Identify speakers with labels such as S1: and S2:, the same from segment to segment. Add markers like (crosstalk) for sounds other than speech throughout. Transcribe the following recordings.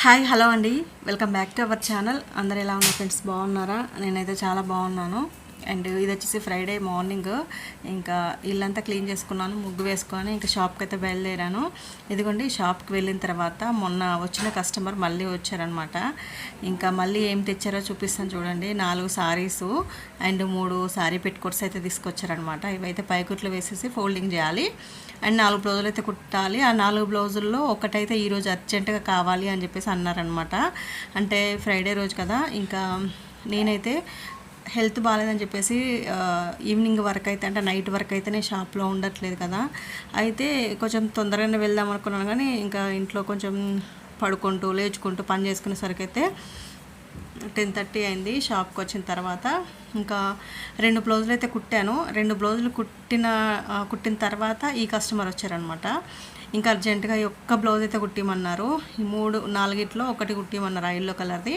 S1: Hi hello అండి. Welcome back to our channel. అందరు ఎలా ఉన్నారు ఫ్రెండ్స్? బాగున్నారా? నేనైతే చాలా బాగున్నాను. అండ్ ఇది వచ్చేసి ఫ్రైడే మార్నింగ్. ఇంకా ఇల్లంతా క్లీన్ చేసుకున్నాను ముగ్గు వేసుకొని ఇంకా షాప్కి అయితే బయలుదేరాను. ఇదిగోండి షాప్కి వెళ్ళిన తర్వాత మొన్న వచ్చిన కస్టమర్ మళ్ళీ వచ్చారనమాట ఇంకా మళ్ళీ ఏం తెచ్చారో చూపిస్తాను చూడండి. నాలుగు శారీస్ అండ్ మూడు సారీ పెట్టుకోట్స్ అయితే తీసుకొచ్చారనమాట ఇవైతే పైకుట్లు వేసేసి ఫోల్డింగ్ చేయాలి. అండ్ నాలుగు బ్లౌజులు అయితే కుట్టాలి. ఆ నాలుగు బ్లౌజుల్లో ఒకటైతే ఈరోజు అర్జెంటుగా కావాలి అని చెప్పేసి అన్నారనమాట అంటే ఫ్రైడే రోజు కదా. ఇంకా నేనైతే హెల్త్ బాగాలేదని చెప్పేసి ఈవినింగ్ వరకు అయితే అంటే నైట్ వరకు అయితే నేను షాప్లో ఉండట్లేదు కదా. అయితే కొంచెం తొందరగానే వెళ్దాం అనుకున్నాను కానీ ఇంకా ఇంట్లో కొంచెం పడుకుంటూ లేచుకుంటూ పని చేసుకునేసరికి అయితే టెన్ థర్టీ అయింది షాప్కి వచ్చిన తర్వాత. ఇంకా రెండు బ్లౌజులు అయితే కుట్టాను. రెండు బ్లౌజులు కుట్టిన కుట్టిన తర్వాత ఈ కస్టమర్ వచ్చారనమాట ఇంకా అర్జెంటుగా ఈ ఒక్క బ్లౌజ్ అయితే కుట్టిమన్నారు. ఈ మూడు నాలుగిట్లో ఒకటి కుట్టిమన్నారు ఆ ఎల్లో కలర్ది.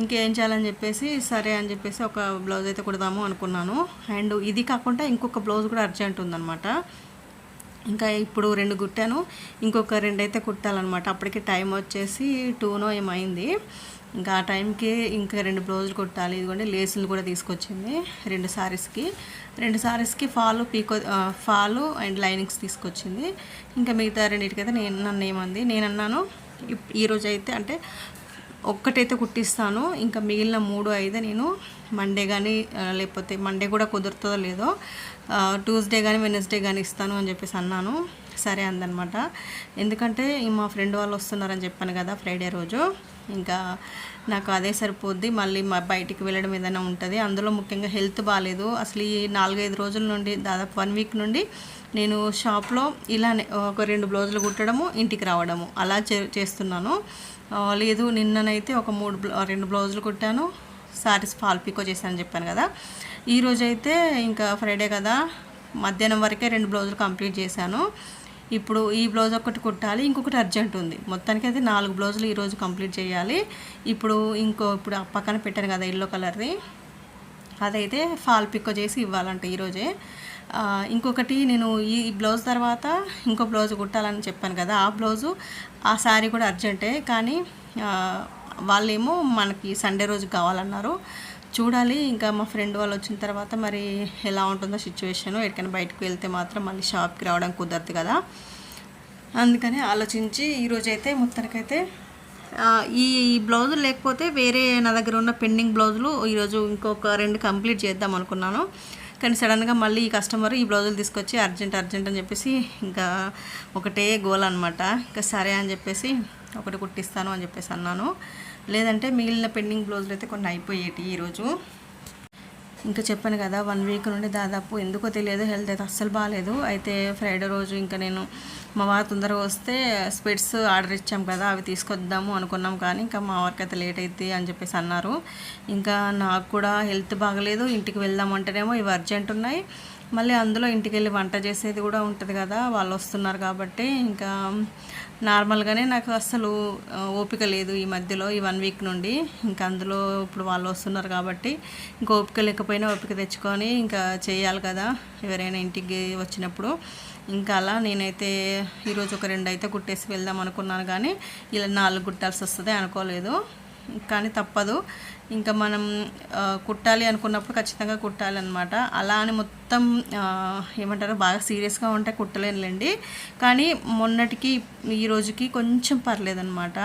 S1: ఇంకేం చేయాలని చెప్పేసి సరే అని చెప్పేసి ఒక బ్లౌజ్ అయితే కుడదాము అనుకున్నాను. అండ్ ఇది కాకుండా ఇంకొక బ్లౌజ్ కూడా అర్జెంట్ ఉందన్నమాట. ఇంకా ఇప్పుడు రెండు కుట్టాను. ఇంకొక రెండు అయితే కుట్టాలన్నమాట. అప్పటికి టైం వచ్చేసి టూనో ఏమైంది. ఇంకా ఆ టైంకి ఇంకా రెండు బ్లౌజులు కుట్టాలి. ఇదిగోండి లేసులు కూడా తీసుకొచ్చింది రెండు సారీస్కి. రెండు సారీస్కి fall picot fall and linings తీసుకొచ్చింది. ఇంకా మిగతా రెండింటికైతే నేను నన్ను ఏమంది? నేను అన్నాను ఈరోజు అయితే అంటే ఒక్కటైతే కుట్టిస్తాను. ఇంకా మిగిలిన మూడు అయితే నేను మండే కానీ లేకపోతే మండే కూడా కుదురుతుందో లేదో ట్యూస్డే కానీ వెనస్డే కానీ ఇస్తాను అని చెప్పేసి అన్నాను. సరే అందనమాట. ఎందుకంటే మా ఫ్రెండ్ వాళ్ళు వస్తున్నారని చెప్పాను కదా ఫ్రైడే రోజు. ఇంకా నాకు అదే సరిపోద్ది. మళ్ళీ మా బయటికి వెళ్ళడం ఏదైనా ఉంటుంది. అందులో ముఖ్యంగా హెల్త్ బాగాలేదు అసలు ఈ నాలుగైదు రోజుల నుండి దాదాపు వన్ వీక్ నుండి నేను షాప్లో ఇలానే ఒక రెండు బ్లౌజులు కుట్టడము ఇంటికి రావడము అలా చే చేస్తున్నాను. లేదు నిన్ననైతే ఒక మూడు రెండు బ్లౌజులు కుట్టాను. శారీస్ ఫాల్ పికో చేశానని చెప్పాను కదా. ఈరోజైతే ఇంకా ఫ్రైడే కదా. మధ్యాహ్నం వరకే రెండు బ్లౌజులు కంప్లీట్ చేశాను. ఇప్పుడు ఈ బ్లౌజ్ ఒకటి కుట్టాలి ఇంకొకటి అర్జెంట్ ఉంది. మొత్తానికి అయితే నాలుగు బ్లౌజులు ఈరోజు కంప్లీట్ చేయాలి. ఇప్పుడు ఇంకో ఇప్పుడు ఆ పక్కన పెట్టాను కదా ఎల్లో కలర్ది. అదైతే ఫాల్ పిక్కో చేసి ఇవ్వాలంట ఈరోజే ఇంకొకటి నేను ఈ బ్లౌజ్ తర్వాత ఇంకో బ్లౌజ్ కుట్టాలని చెప్పాను కదా ఆ బ్లౌజు ఆ శారీ కూడా అర్జెంటే కానీ వాళ్ళేమో మనకి సండే రోజు కావాలన్నారు. చూడాలి ఇంకా మా ఫ్రెండ్ వాళ్ళు వచ్చిన తర్వాత మరి ఎలా ఉంటుందో సిచ్యువేషను ఎక్కడికైనా బయటకు వెళ్తే మాత్రం మళ్ళీ షాప్కి రావడం కుదరదు కదా. అందుకని ఆలోచించి ఈరోజు అయితే మొత్తానికైతే ఈ బ్లౌజులు లేకపోతే వేరే నా దగ్గర ఉన్న పెండింగ్ బ్లౌజులు ఈరోజు ఇంకొక రెండు కంప్లీట్ చేద్దాం అనుకున్నాను. కానీ సడన్గా మళ్ళీ ఈ కస్టమర్ ఈ బ్లౌజులు తీసుకొచ్చి అర్జెంట్ అర్జెంట్ అని చెప్పేసి ఇంకా ఒకటే గోల్ అనమాట ఇంకా సరే అని చెప్పేసి ఒకటి కుట్టిస్తాను అని చెప్పేసి అన్నాను. లేదంటే మిగిలిన పెండింగ్ బ్లౌజులు అయితే కొన్ని అయిపోయేటి ఈరోజు. ఇంకా చెప్పాను కదా వన్ వీక్ నుండి దాదాపు ఎందుకో తెలియదు హెల్త్ అయితే అస్సలు బాగాలేదు అయితే ఫ్రైడే రోజు ఇంకా నేను మా వారు తొందరగా వస్తే స్పెట్స్ ఆర్డర్ ఇచ్చాం కదా అవి తీసుకొద్దాము అనుకున్నాం. కానీ ఇంకా మా వారికి అయితే లేట్ అయితే అని చెప్పేసి అన్నారు. ఇంకా నాకు కూడా హెల్త్ బాగలేదు ఇంటికి వెళ్దామంటేనేమో ఇవి అర్జెంట్ ఉన్నాయి. మళ్ళీ అందులో ఇంటికి వెళ్ళి వంట చేసేది కూడా ఉంటుంది కదా వాళ్ళు వస్తున్నారు కాబట్టి ఇంకా నార్మల్గానే నాకు అసలు ఓపిక లేదు ఈ మధ్యలో ఈ వన్ వీక్ నుండి. ఇంకా అందులో ఇప్పుడు వాళ్ళు వస్తున్నారు కాబట్టి ఇంకా ఓపిక లేకపోయినా ఓపిక తెచ్చుకొని ఇంకా చేయాలి కదా ఎవరైనా ఇంటికి వచ్చినప్పుడు. ఇంకా అలా నేనైతే ఈరోజు ఒక రెండు అయితే కుట్టేసి వెళ్దాం అనుకున్నాను కానీ ఇలా నాలుగు కుట్టాల్సి వస్తుంది అనుకోలేదు. కానీ తప్పదు. ఇంకా మనం కుట్టాలి అనుకున్నప్పుడు ఖచ్చితంగా కుట్టాలి అనమాట అలా అని మొత్తం ఏమంటారు బాగా సీరియస్గా ఉంటే కుట్టలేనులేండి. కానీ మొన్నటికి ఈ రోజుకి కొంచెం పర్లేదనమాట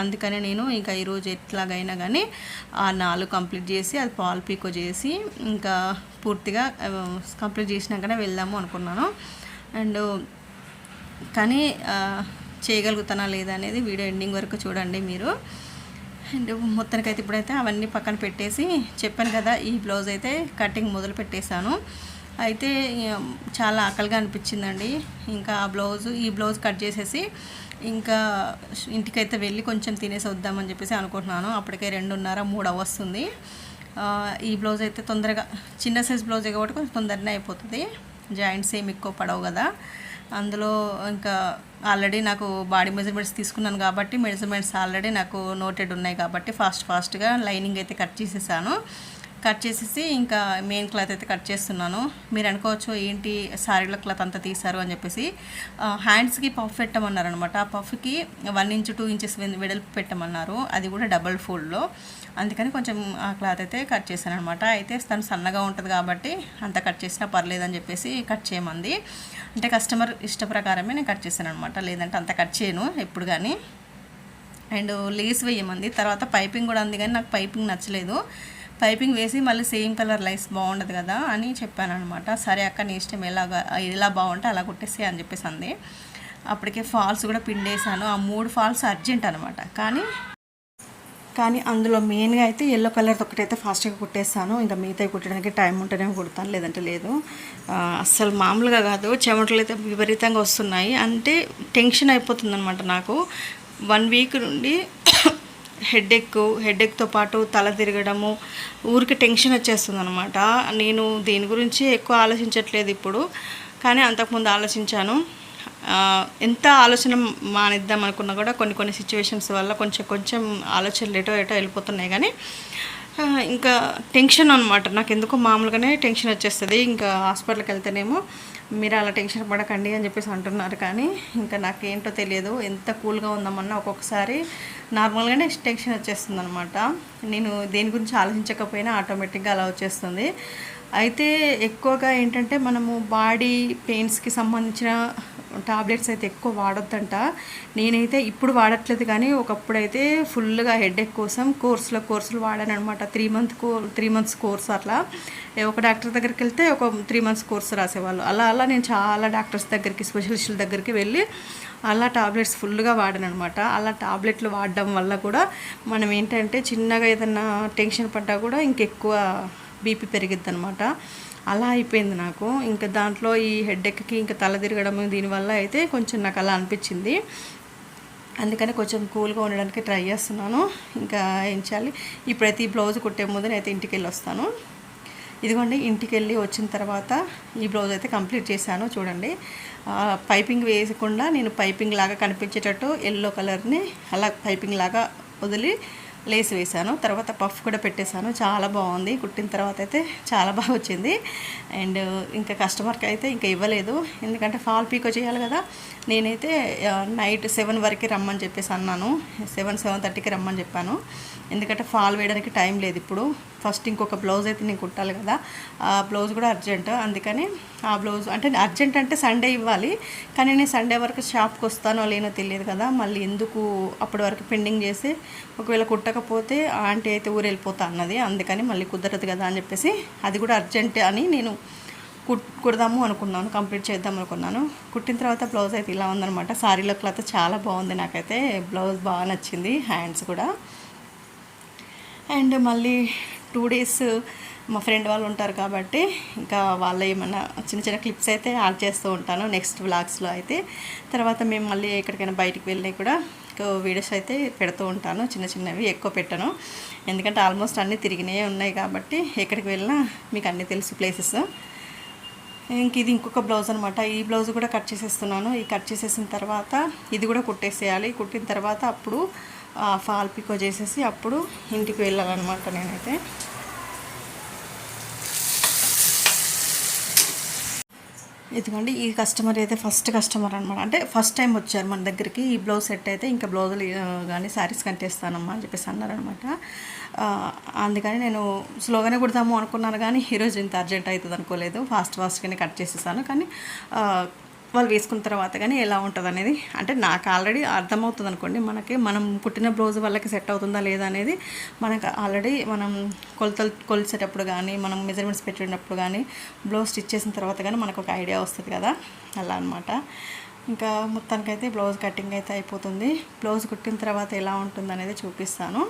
S1: అందుకనే నేను ఇంకా ఈరోజు ఎట్లాగైనా కానీ ఆ నాలుగు కంప్లీట్ చేసి అది పాల్ పీకో చేసి ఇంకా పూర్తిగా కంప్లీట్ చేసినాకనే వెళ్దాము అనుకున్నాను. అండ్ కానీ చేయగలుగుతానా లేదా అనేది వీడియో ఎండింగ్ వరకు చూడండి మీరు. అండ్ మొత్తానికైతే ఇప్పుడైతే అవన్నీ పక్కన పెట్టేసి చెప్పాను కదా ఈ బ్లౌజ్ అయితే కటింగ్ మొదలు పెట్టేశాను. అయితే చాలా ఆకలిగా అనిపించిందండి. ఇంకా ఆ బ్లౌజ్ ఈ బ్లౌజ్ కట్ చేసేసి ఇంకా ఇంటికైతే వెళ్ళి కొంచెం తినేసి వద్దామని చెప్పేసి అనుకుంటున్నాను. అప్పటికే రెండున్నర మూడు వస్తుంది ఈ బ్లౌజ్ అయితే తొందరగా చిన్న సైజ్ బ్లౌజే కాబట్టి కొంచెం తొందరనే అయిపోతుంది. జాయింట్స్ ఏమి ఎక్కువ పడవు కదా. అందులో ఇంకా ఆల్రెడీ నాకు బాడీ మెజర్మెంట్స్ తీసుకున్నాను కాబట్టి మెజర్మెంట్స్ ఆల్రెడీ నాకు నోటెడ్ ఉన్నాయి కాబట్టి ఫాస్ట్ ఫాస్ట్గా లైనింగ్ అయితే కట్ చేసేసాను. కట్ చేసేసి ఇంకా మెయిన్ క్లాత్ అయితే కట్ చేస్తున్నాను. మీరు అనుకోవచ్చు ఏంటి శారీలో క్లాత్ అంతా తీశారు అని చెప్పేసి హ్యాండ్స్కి పఫ్ పెట్టమన్నారు అనమాట ఆ పఫ్కి వన్ ఇంచ్ టూ ఇంచెస్ వెడల్పు పెట్టమన్నారు. అది కూడా డబల్ ఫోల్డ్లో. అందుకని కొంచెం ఆ క్లాత్ అయితే కట్ చేశాను అనమాట అయితే తను సన్నగా ఉంటుంది కాబట్టి అంత కట్ చేసినా పర్లేదని చెప్పేసి కట్ చేయమంది. అంటే కస్టమర్ ఇష్ట ప్రకారమే నేను కట్ చేశాను అనమాట లేదంటే అంత కట్ చేయను ఎప్పుడు కానీ అండ్ లేస్ వేయమంది. తర్వాత పైపింగ్ కూడా ఉంది కానీ నాకు పైపింగ్ నచ్చలేదు. పైపింగ్ వేసి మళ్ళీ సేమ్ కలర్ లైస్ బాగుండదు కదా అని చెప్పాను అనమాట సరే అక్క నీ ఇష్టం ఎలాగా ఎలా బాగుంటే అలా కొట్టేసి అని చెప్పేసి అంది. అప్పటికే ఫాల్స్ కూడా పిండేసాను ఆ మూడు ఫాల్స్ అర్జెంట్ అనమాట కానీ కానీ అందులో మెయిన్గా అయితే ఎల్లో కలర్ ఒకటైతే ఫాస్ట్గా కుట్టేస్తాను. ఇంకా మిగతా కుట్టడానికి టైం ఉంటేనే కుడతాను లేదంటే లేదు. అసలు అస్సలు మామూలుగా కాదు. చెమటలు అయితే విపరీతంగా వస్తున్నాయి. అంటే టెన్షన్ అయిపోతుందనమాట నాకు. వన్ వీక్ నుండి (coughs) హెడేక్ హెడేక్తో పాటు తల తిరగడము ఊరికి టెన్షన్ వచ్చేస్తుంది అనమాట నేను దీని గురించి ఎక్కువ ఆలోచించట్లేదు ఇప్పుడు. కానీ అంతకుముందు ఆలోచించాను. ఎంత ఆలోచన మానేద్దాం అనుకున్నా కూడా కొన్ని కొన్ని సిచ్యువేషన్స్ వల్ల కొంచెం కొంచెం ఆలోచనలు ఎటో ఎటో వెళ్ళిపోతున్నాయి. కానీ ఇంకా టెన్షన్ అనమాట నాకు ఎందుకో మామూలుగానే టెన్షన్ వచ్చేస్తుంది. ఇంకా హాస్పిటల్కి వెళ్తేనేమో మీరు అలా టెన్షన్ పడకండి అని చెప్పేసి అంటున్నారు. కానీ ఇంకా నాకేంటో తెలియదు. ఎంత కూల్గా ఉందామన్నా ఒక్కొక్కసారి నార్మల్గానే టెన్షన్ వచ్చేస్తుంది అనమాట నేను దేని గురించి ఆలోచించకపోయినా ఆటోమేటిక్గా అలా వచ్చేస్తుంది. అయితే ఎక్కువగా ఏంటంటే మనము బాడీ పెయిన్స్కి సంబంధించిన టాబ్లెట్స్ అయితే ఎక్కువ వాడొద్దంట. నేనైతే ఇప్పుడు వాడట్లేదు కానీ ఒకప్పుడైతే ఫుల్గా హెడేక్ కోసం కోర్సులో కోర్సులు వాడాను అనమాట త్రీ మంత్ కో త్రీ మంత్స్ కోర్స్ అట్లా. ఒక డాక్టర్ దగ్గరికి వెళ్తే ఒక త్రీ మంత్స్ కోర్స్ రాసేవాళ్ళు. అలా అలా నేను చాలా డాక్టర్స్ దగ్గరికి స్పెషలిస్టుల దగ్గరికి వెళ్ళి అలా టాబ్లెట్స్ ఫుల్గా వాడాను అనమాట అలా టాబ్లెట్లు వాడడం వల్ల కూడా మనం ఏంటంటే చిన్నగా ఏదన్నా టెన్షన్ పడ్డా కూడా ఇంకెక్కువ బీపీ పెరిగిద్ది అనమాట అలా అయిపోయింది నాకు. ఇంకా దాంట్లో ఈ హెడ్ఎక్కి ఇంకా తల తిరగడం దీనివల్ల అయితే కొంచెం నాకు అలా అనిపించింది. అందుకని కొంచెం కూల్గా ఉండడానికి ట్రై చేస్తున్నాను. ఇంకా ఏం చేయాలి? ఇప్పుడైతే ఈ బ్లౌజ్ కుట్టే ముందు అయితే ఇంటికి వెళ్ళి వస్తాను ఇదిగోండి ఇంటికి వెళ్ళి వచ్చిన తర్వాత ఈ బ్లౌజ్ అయితే కంప్లీట్ చేశాను. చూడండి. పైపింగ్ వేయకుండా నేను పైపింగ్ లాగా కనిపించేటట్టు ఎల్లో కలర్ని అలా పైపింగ్ లాగా వదిలి లేస్ వేసాను తర్వాత పఫ్ కూడా పెట్టేశాను. చాలా బాగుంది. కుట్టిన తర్వాత అయితే చాలా బాగా వచ్చింది. అండ్ ఇంకా కస్టమర్కి అయితే ఇంకా ఇవ్వలేదు. ఎందుకంటే ఫాల్ పీకో చేయాలి కదా. నేనైతే నైట్ సెవెన్ వరకు రమ్మని చెప్పేసి అన్నాను. సెవెన్ సెవెన్ థర్టీకి రమ్మని చెప్పాను. ఎందుకంటే ఫాల్ వేయడానికి టైం లేదు ఇప్పుడు. ఫస్ట్ ఇంకొక బ్లౌజ్ అయితే నేను కుట్టాలి కదా. ఆ బ్లౌజ్ కూడా అర్జెంట్. అందుకని ఆ బ్లౌజ్ అంటే అర్జెంట్ అంటే సండే ఇవ్వాలి. కానీ నేను సండే వరకు షాప్కి వస్తానో లేనో తెలియదు కదా. మళ్ళీ ఎందుకు అప్పటి వరకు పెండింగ్ చేసి ఒకవేళ కుట్టకపోతే ఆంటీ అయితే ఊరు వెళ్ళిపోతా అన్నది. అందుకని మళ్ళీ కుదరదు కదా అని చెప్పేసి అది కూడా అర్జెంట్ అని నేను కుట్ కుడదాము అనుకున్నాను. కంప్లీట్ చేద్దాం అనుకున్నాను. కుట్టిన తర్వాత బ్లౌజ్ అయితే ఇలా ఉందనమాట శారీలో క్లాత్ చాలా బాగుంది నాకైతే. బ్లౌజ్ బాగా నచ్చింది. హ్యాండ్స్ కూడా. అండ్ మళ్ళీ టూ డేస్ మా ఫ్రెండ్ వాళ్ళు ఉంటారు కాబట్టి ఇంకా వాళ్ళ ఏమన్నా చిన్న చిన్న క్లిప్స్ అయితే యాడ్ చేస్తూ ఉంటాను నెక్స్ట్ వ్లాగ్స్లో అయితే. తర్వాత మేము మళ్ళీ ఎక్కడికైనా బయటికి వెళ్ళి కూడా వీడియోస్ అయితే పెడుతూ ఉంటాను చిన్న చిన్నవి ఎక్కువ పెట్టను. ఎందుకంటే ఆల్మోస్ట్ అన్నీ తిరిగినే ఉన్నాయి కాబట్టి ఎక్కడికి వెళ్ళినా మీకు అన్నీ తెలుసు ప్లేసెస్. ఇంక ఇది ఇంకొక బ్లౌజ్ అనమాట ఈ బ్లౌజ్ కూడా కట్ చేసేస్తున్నాను. ఈ కట్ చేసేసిన తర్వాత ఇది కూడా కుట్టేసేయాలి. కుట్టిన తర్వాత అప్పుడు ఫాల్ పికో చేసేసి అప్పుడు ఇంటికి వెళ్ళాలన్నమాట నేనైతే. ఎందుకండి ఈ కస్టమర్ అయితే ఫస్ట్ కస్టమర్ అనమాట అంటే ఫస్ట్ టైం వచ్చారు మన దగ్గరికి. ఈ బ్లౌజ్ సెట్ అయితే ఇంకా బ్లౌజులు కానీ శారీస్ కంటేస్తానమ్మా అని చెప్పేసి అన్నారనమాట అందుకని నేను స్లోగానే కుడతాము అనుకున్నాను కానీ ఈరోజు ఇంత అర్జెంట్ అవుతుంది అనుకోలేదు. ఫాస్ట్ ఫాస్ట్గానే కట్ చేసేసాను. కానీ వాళ్ళు వేసుకున్న తర్వాత కానీ ఎలా ఉంటుంది అనేది అంటే నాకు ఆల్రెడీ అర్థమవుతుంది అనుకోండి మనకి మనం కుట్టిన బ్లౌజ్ వాళ్ళకి సెట్ అవుతుందా లేదా అనేది మనకు ఆల్రెడీ మనం కొలతలు కొలిసేటప్పుడు కానీ మనం మెజర్మెంట్స్ పెట్టినప్పుడు కానీ బ్లౌజ్ స్టిచ్ చేసిన తర్వాత కానీ మనకు ఒక ఐడియా వస్తుంది కదా. అలా అనమాట ఇంకా మొత్తానికైతే బ్లౌజ్ కటింగ్ అయితే అయిపోతుంది. బ్లౌజ్ కుట్టిన తర్వాత ఎలా ఉంటుంది అనేది చూపిస్తాను.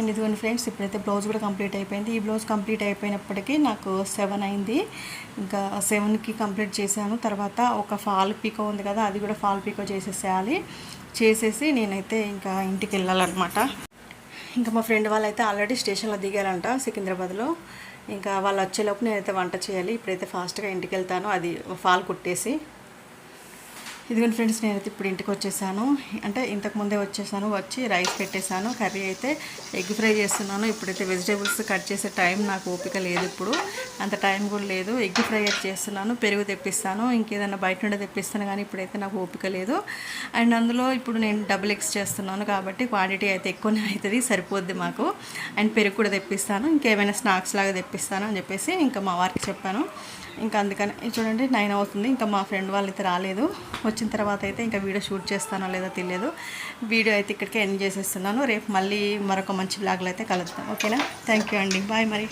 S1: అండ్ ఇదిగోండి ఫ్రెండ్స్ ఇప్పుడైతే బ్లౌజ్ కూడా కంప్లీట్ అయిపోయింది. ఈ బ్లౌజ్ కంప్లీట్ అయిపోయినప్పటికీ నాకు సెవెన్ అయింది. ఇంకా సెవెన్కి కంప్లీట్ చేశాను. తర్వాత ఒక ఫాల్ పీకో ఉంది కదా అది కూడా ఫాల్ పీకో చేసేసేయాలి. చేసేసి నేనైతే ఇంకా ఇంటికి వెళ్ళాలన్నమాట. ఇంకా మా ఫ్రెండ్ వాళ్ళు అయితే ఆల్రెడీ స్టేషన్లో దిగారంట సికింద్రాబాద్లో. ఇంకా వాళ్ళు వచ్చేలోపు నేనైతే వంట చేయాలి. ఇప్పుడైతే ఫాస్ట్గా ఇంటికి వెళ్తాను. అది ఫాల్ కుట్టేసి. ఇదిగోండి ఫ్రెండ్స్ నేనైతే ఇప్పుడు ఇంటికి వచ్చేసాను. అంటే ఇంతకు ముందే వచ్చేసాను వచ్చి రైస్ పెట్టేశాను కర్రీ అయితే ఎగ్ ఫ్రై చేస్తున్నాను. ఇప్పుడైతే వెజిటేబుల్స్ కట్ చేసే టైం నాకు ఓపిక లేదు ఇప్పుడు. అంత టైం కూడా లేదు. ఎగ్ ఫ్రై చేస్తున్నాను పెరుగు తెప్పిస్తాను. ఇంకేదైనా బయట నుండి తెప్పిస్తాను కానీ ఇప్పుడైతే నాకు ఓపిక లేదు. అండ్ అందులో ఇప్పుడు నేను డబుల్ ఎగ్స్ చేస్తున్నాను కాబట్టి క్వాంటిటీ అయితే ఎక్కువనే అవుతుంది సరిపోద్ది మాకు. అండ్ పెరుగు కూడా తెప్పిస్తాను. ఇంకేమైనా స్నాక్స్ లాగా తెప్పిస్తాను అని చెప్పేసి ఇంకా మా వారికి చెప్పాను. ఇంకా అందుకని చూడండి నైన్ అవుతుంది. ఇంకా మా ఫ్రెండ్ వాళ్ళు అయితే రాలేదు వచ్చిన తర్వాత అయితే ఇంకా వీడియో షూట్ చేస్తానో లేదో తెలియదు. వీడియో అయితే ఇక్కడికే ఎండ్ చేసేస్తున్నాను. రేపు మళ్ళీ మరొక మంచి బ్లాగ్లో అయితే కలుద్దాం. ఓకేనా? థ్యాంక్ యూ అండి. బాయ్ మరి.